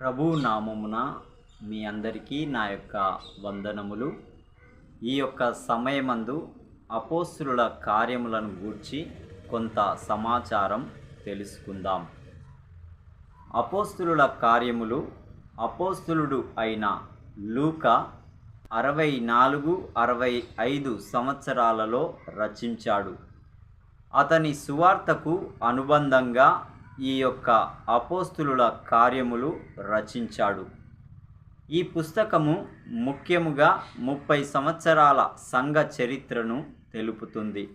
ప్రభు నామమున మీ అందరికీ నా యొక్క వందనములు. ఈ యొక్క సమయమందు అపోస్తుల కార్యములను గూర్చి కొంత సమాచారం తెలుసుకుందాం. అపోస్తుల కార్యములు అపోస్తులుడు అయిన లూక అరవై నాలుగు అరవై ఐదు సంవత్సరాలలో రచించాడు. అతని సువార్తకు అనుబంధంగా ఈ యొక్క అపోస్తులుల కార్యములు రచించాడు. ఈ పుస్తకము ముఖ్యముగా ముప్పై సంవత్సరాల సంఘ చరిత్రను తెలుపుతుంది.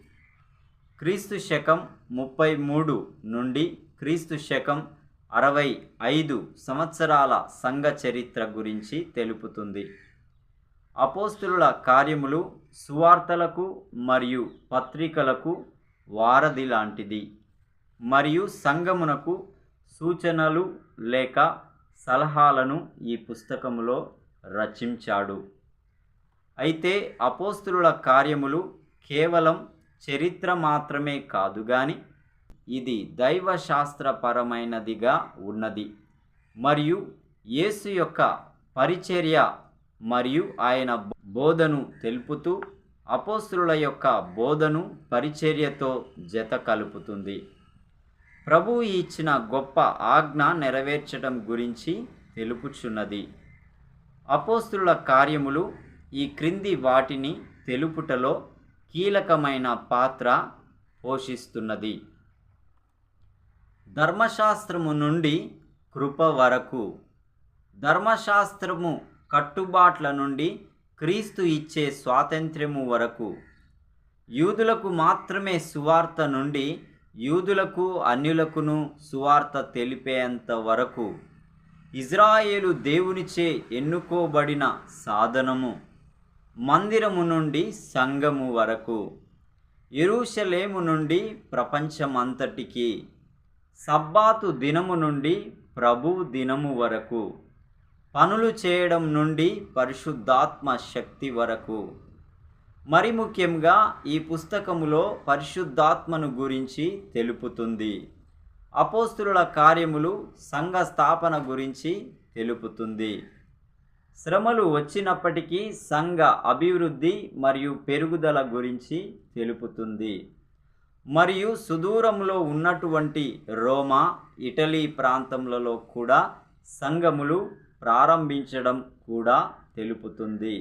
క్రీస్తు శకం ముప్పై మూడు నుండి క్రీస్తు శకం అరవై ఐదు సంవత్సరాల సంఘ చరిత్ర గురించి తెలుపుతుంది. అపోస్తులుల కార్యములు సువార్తలకు మరియు పత్రికలకు వారధి లాంటిది. మరియు సంగమునకు సూచనలు లేక సలహాలను ఈ పుస్తకములో రచించాడు. అయితే అపోస్తులుల కార్యములు కేవలం చరిత్ర మాత్రమే కాదు కానీ ఇది దైవశాస్త్రపరమైనదిగా ఉన్నది. మరియు యేసు యొక్క పరిచర్య మరియు ఆయన బోధను తెలుపుతూ అపోస్తుల యొక్క బోధను పరిచర్యతో జత కలుపుతుంది. ప్రభువు ఇచ్చిన గొప్ప ఆజ్ఞ నెరవేర్చడం గురించి తెలుపుచున్నది. అపోస్తుల కార్యములు ఈ క్రింది వాటిని తెలుపుటలో కీలకమైన పాత్ర పోషిస్తున్నది. ధర్మశాస్త్రము నుండి కృప వరకు ధర్మశాస్త్రము కట్టుబాట్ల నుండి క్రీస్తు ఇచ్చే స్వాతంత్ర్యము వరకు యూదులకు మాత్రమే సువార్త నుండి యూదులకు అన్యులకును సువార్త తెలిపేంత వరకు ఇజ్రాయేలు దేవునిచే ఎన్నుకోబడిన సాధనము మందిరము నుండి సంఘము వరకు ఎరుషలేము నుండి ప్రపంచమంతటికి సబ్బాతు దినము నుండి ప్రభు దినము వరకు పనులు చేయడం నుండి పరిశుద్ధాత్మ శక్తి వరకు మరి ముఖ్యంగా ఈ పుస్తకములో పరిశుద్ధాత్మను గురించి తెలుపుతుంది. అపోస్తుల కార్యములు సంఘ స్థాపన గురించి తెలుపుతుంది. శ్రమలు వచ్చినప్పటికీ సంఘ అభివృద్ధి మరియు పెరుగుదల గురించి తెలుపుతుంది. మరియు సుదూరంలో ఉన్నటువంటి రోమా ఇటలీ ప్రాంతములలో కూడా సంఘములు ప్రారంభించడం కూడా తెలుపుతుంది.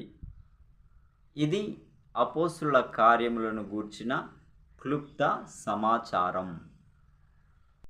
ఇది అపోసుల కార్యములను గూర్చిన క్లుప్త సమాచారం.